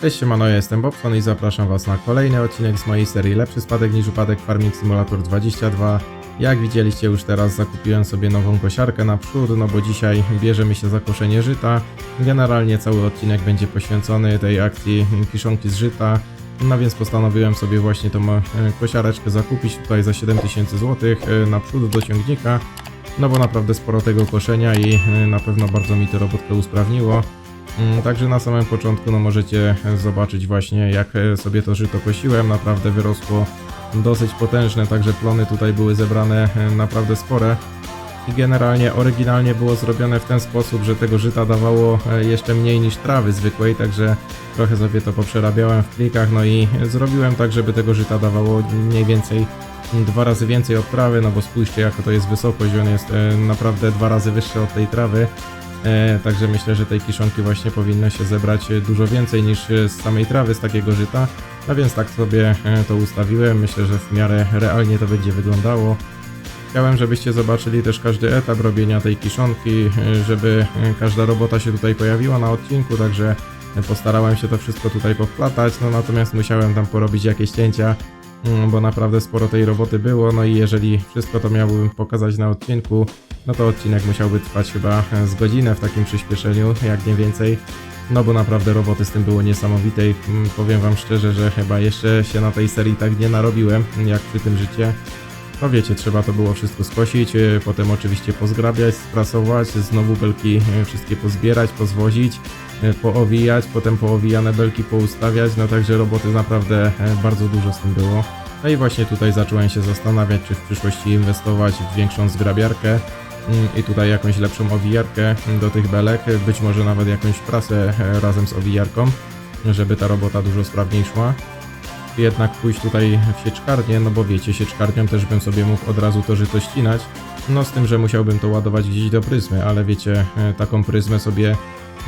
Cześć, siemano, ja jestem Bobson i zapraszam Was na kolejny odcinek z mojej serii Lepszy spadek niż upadek Farming Simulator 22. Jak widzieliście już teraz zakupiłem sobie nową kosiarkę na przód, no bo dzisiaj bierzemy się za koszenie żyta. Generalnie cały odcinek będzie poświęcony tej akcji kiszonki z żyta. No więc postanowiłem sobie właśnie tą e, kosiareczkę zakupić tutaj za 7000 zł e, na przód do ciągnika. No bo naprawdę sporo tego koszenia i e, na pewno bardzo mi to robotkę usprawniło. Mm, Także na samym początku no możecie zobaczyć właśnie jak e, sobie to żyto kosiłem, naprawdę wyrosło dosyć potężne, także plony tutaj były zebrane e, naprawdę spore. I generalnie oryginalnie było zrobione w ten sposób, że tego żyta dawało e, jeszcze mniej niż trawy zwykłej, także trochę sobie to poprzerabiałem w plikach, no i zrobiłem tak, żeby tego żyta dawało mniej więcej dwa razy więcej od trawy, no bo spójrzcie jaka to jest wysokość, on jest naprawdę dwa razy wyższy od tej trawy. E, także myślę, że tej kiszonki właśnie powinno się zebrać dużo więcej niż z samej trawy, z takiego żyta. No więc tak sobie e, to ustawiłem. Myślę, że w miarę realnie to będzie wyglądało. Chciałem, żebyście zobaczyli też każdy etap robienia tej kiszonki, e, żeby każda robota się tutaj pojawiła na odcinku, także postarałem się to wszystko tutaj powplatać, no natomiast musiałem tam porobić jakieś cięcia, mm, bo naprawdę sporo tej roboty było, no i jeżeli wszystko to miałbym pokazać na odcinku, no to odcinek musiałby trwać chyba e, z godzinę w takim przyspieszeniu, jak nie więcej. No bo naprawdę roboty z tym było niesamowite i mm, powiem wam szczerze, że chyba jeszcze się na tej serii tak nie narobiłem, jak przy tym życie. No wiecie, trzeba to było wszystko skosić, e, potem oczywiście pozgrabiać, sprasować, znowu belki e, wszystkie pozbierać, pozwozić, poowijać, potem poowijane belki poustawiać, no także roboty naprawdę bardzo dużo z tym było. No i właśnie tutaj zacząłem się zastanawiać, czy w przyszłości inwestować w większą zgrabiarkę i tutaj jakąś lepszą owijarkę do tych belek, być może nawet jakąś prasę e, razem z owijarką, żeby ta robota dużo sprawniej szła. Jednak pójść tutaj w sieczkarnię, no bo wiecie, sieczkarnią też bym sobie mógł od razu to żyto ścinać, no z tym, że musiałbym to ładować gdzieś do pryzmy, ale wiecie, e, taką pryzmę sobie,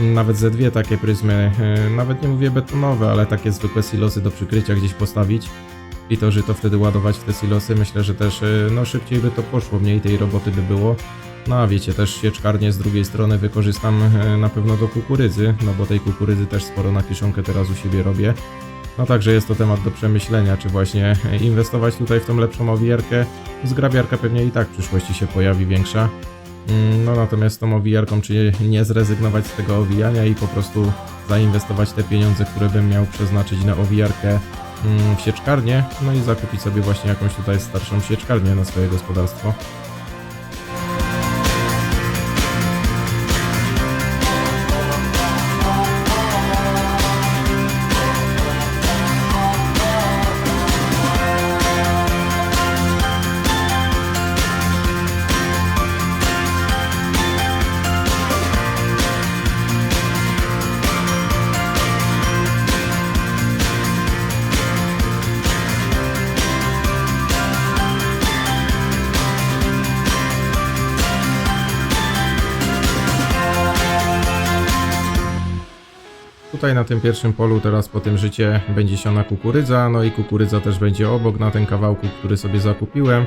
nawet ze dwie takie pryzmy, e, nawet nie mówię betonowe, ale takie zwykłe silosy do przykrycia gdzieś postawić i to żyto wtedy ładować w te silosy, myślę, że też e, no szybciej by to poszło, mniej tej roboty by było. No a wiecie, też sieczkarnię z drugiej strony wykorzystam e, na pewno do kukurydzy, no bo tej kukurydzy też sporo na kiszonkę teraz u siebie robię. No także jest to temat do przemyślenia, czy właśnie e, inwestować tutaj w tą lepszą owijarkę. Zgrabiarka pewnie i tak w przyszłości się pojawi większa. Mm, No natomiast tą owijarką, czy nie zrezygnować z tego owijania i po prostu zainwestować te pieniądze, które bym miał przeznaczyć na owijarkę mm, sieczkarnię, no i zakupić sobie właśnie jakąś tutaj starszą sieczkarnię na swoje gospodarstwo. Tutaj na tym pierwszym polu teraz po tym życie będzie siana kukurydza, no i kukurydza też będzie obok na tym kawałku, który sobie zakupiłem.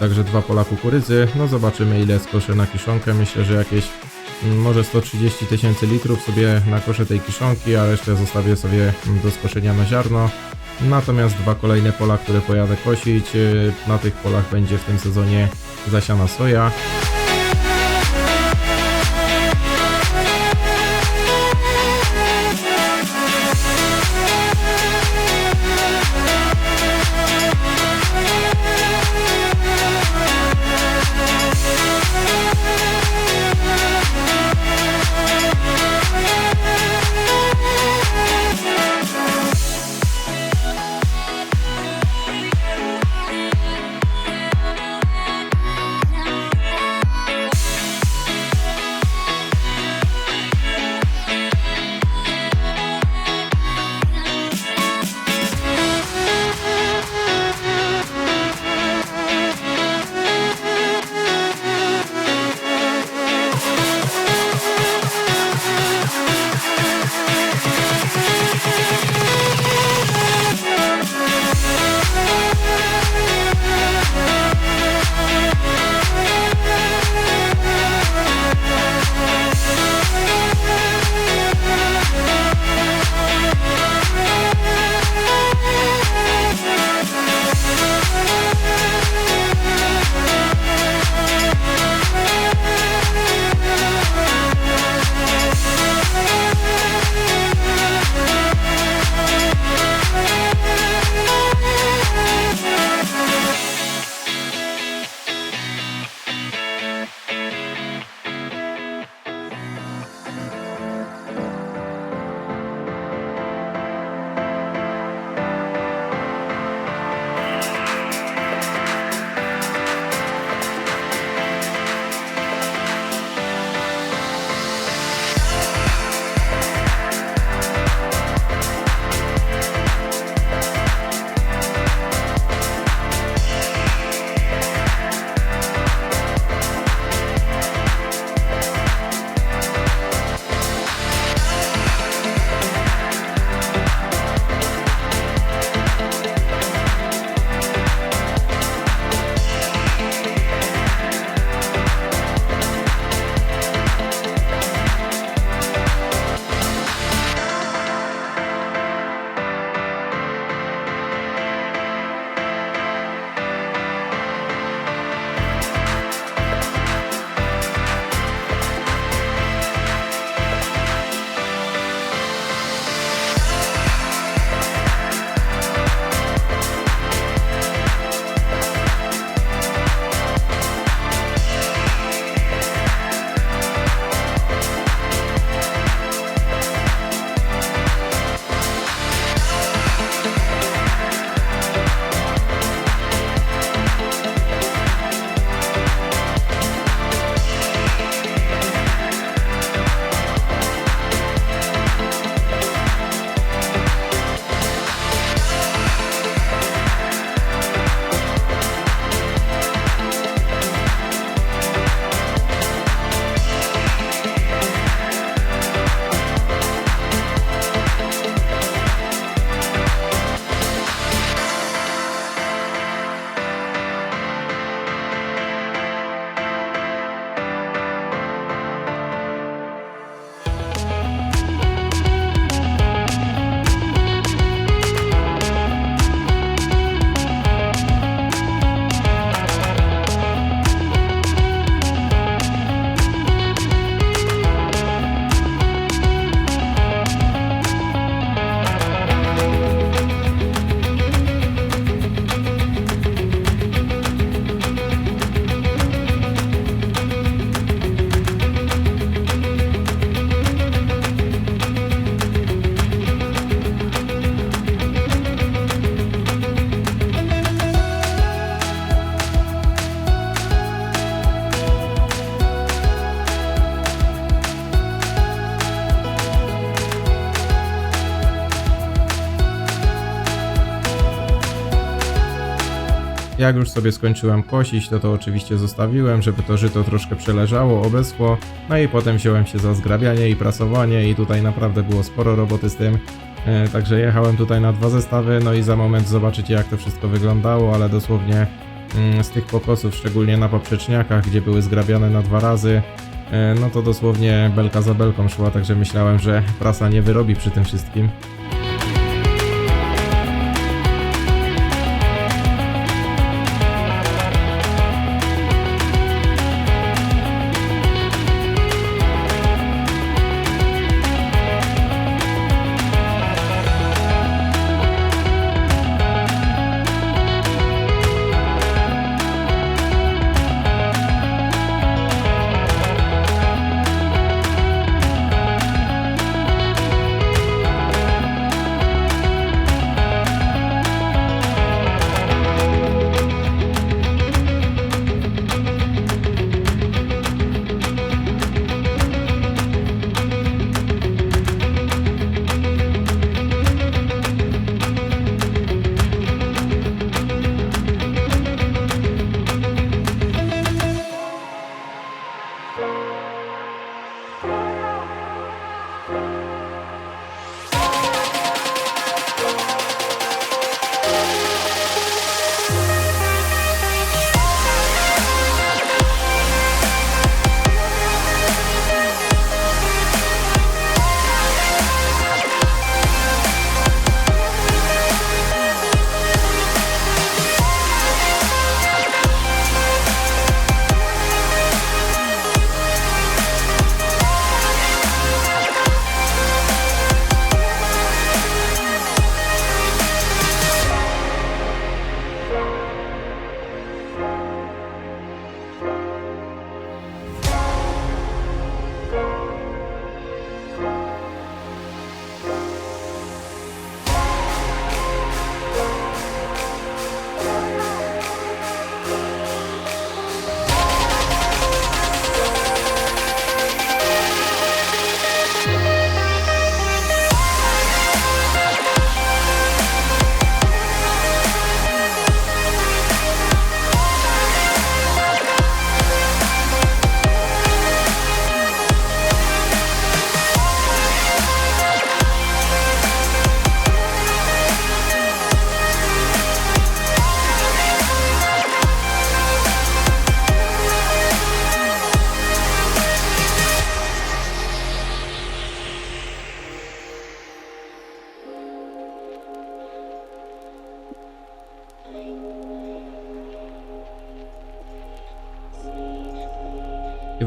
Także dwa pola kukurydzy, no zobaczymy ile skoszę na kiszonkę, myślę, że jakieś mm, może 130 tysięcy litrów sobie nakoszę tej kiszonki, a resztę zostawię sobie do skoszenia na ziarno. Natomiast dwa kolejne pola, które pojadę kosić, yy, na tych polach będzie w tym sezonie zasiana soja. Jak już sobie skończyłem kosić, to to oczywiście zostawiłem, żeby to żyto troszkę przeleżało, obeschło. No i potem wziąłem się za zgrabianie i prasowanie i tutaj naprawdę było sporo roboty z tym. E, Także jechałem tutaj na dwa zestawy, no i za moment zobaczycie jak to wszystko wyglądało, ale dosłownie mm, z tych pokosów, szczególnie na poprzeczniakach, gdzie były zgrabiane na dwa razy, e, no to dosłownie belka za belką szła, także myślałem, że prasa nie wyrobi przy tym wszystkim.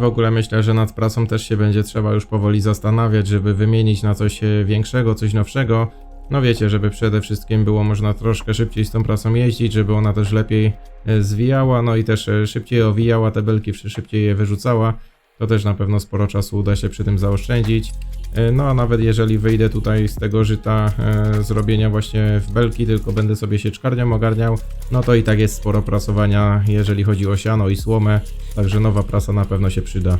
Ogóle myślę, że nad prasą też się będzie trzeba już powoli zastanawiać, żeby wymienić na coś e, większego, coś nowszego. No wiecie, żeby przede wszystkim było można troszkę szybciej z tą prasą jeździć, żeby ona też lepiej e, zwijała, no i też e, szybciej owijała te belki, szybciej je wyrzucała. To też na pewno sporo czasu uda się przy tym zaoszczędzić. E, No a nawet jeżeli wyjdę tutaj z tego żyta e, zrobienia właśnie w belki, tylko będę sobie sieczkarnią ogarniał, no to i tak jest sporo prasowania, jeżeli chodzi o siano i słomę, także nowa prasa na pewno się przyda.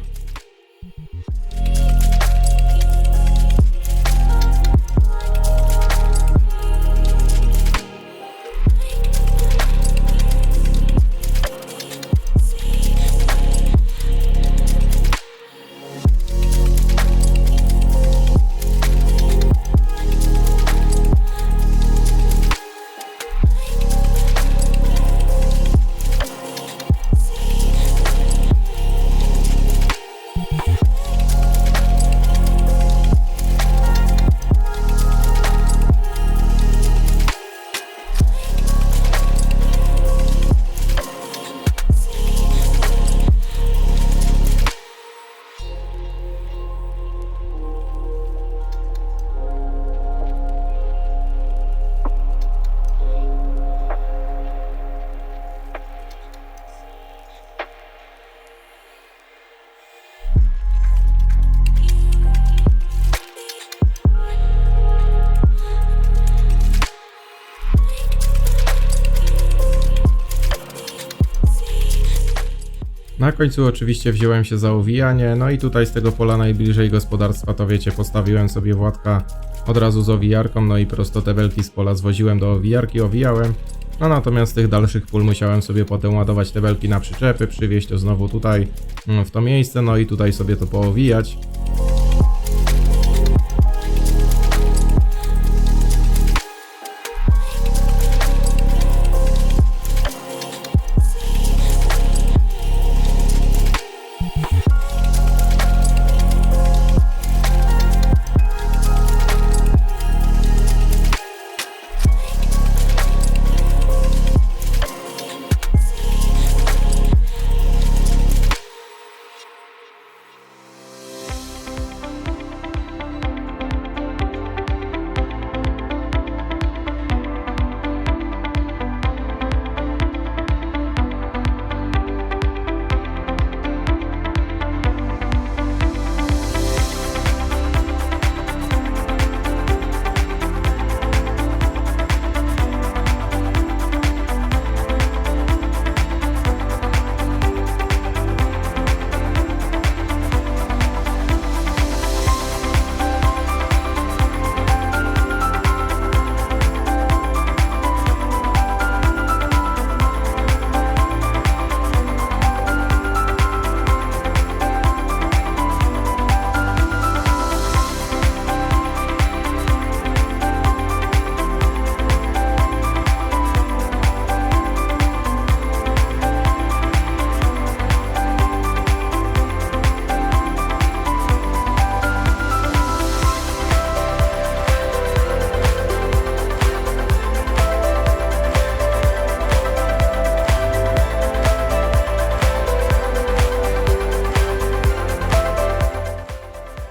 Na końcu oczywiście wziąłem się za owijanie, no i tutaj z tego pola najbliżej gospodarstwa to wiecie, postawiłem sobie Władka od razu z owijarką, no i prosto te belki z pola zwoziłem do owijarki, owijałem. No natomiast tych dalszych pól musiałem sobie potem ładować te belki na przyczepy, przywieźć to znowu tutaj mm, w to miejsce, no i tutaj sobie to poowijać.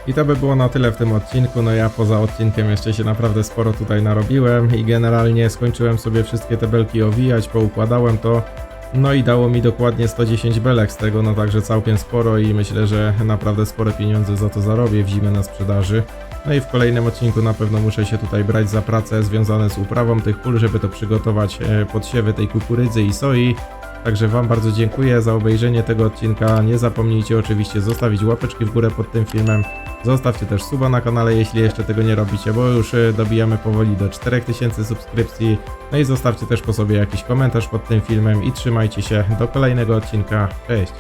I to by było na tyle w tym odcinku. No ja poza odcinkiem jeszcze się naprawdę sporo tutaj narobiłem i generalnie skończyłem sobie wszystkie te belki owijać, poukładałem to. No i dało mi dokładnie 110 belek z tego, no także całkiem sporo i myślę, że naprawdę spore pieniądze za to zarobię w zimę na sprzedaży. No i w kolejnym odcinku na pewno muszę się tutaj brać za pracę związane z uprawą tych pól, żeby to przygotować e, podsiewy tej kukurydzy i soi. Także Wam bardzo dziękuję za obejrzenie tego odcinka. Nie zapomnijcie oczywiście zostawić łapeczki w górę pod tym filmem. Zostawcie też suba na kanale, jeśli jeszcze tego nie robicie, bo już e, dobijamy powoli do 4000 subskrypcji. No i zostawcie też po sobie jakiś komentarz pod tym filmem i trzymajcie się do kolejnego odcinka. Cześć!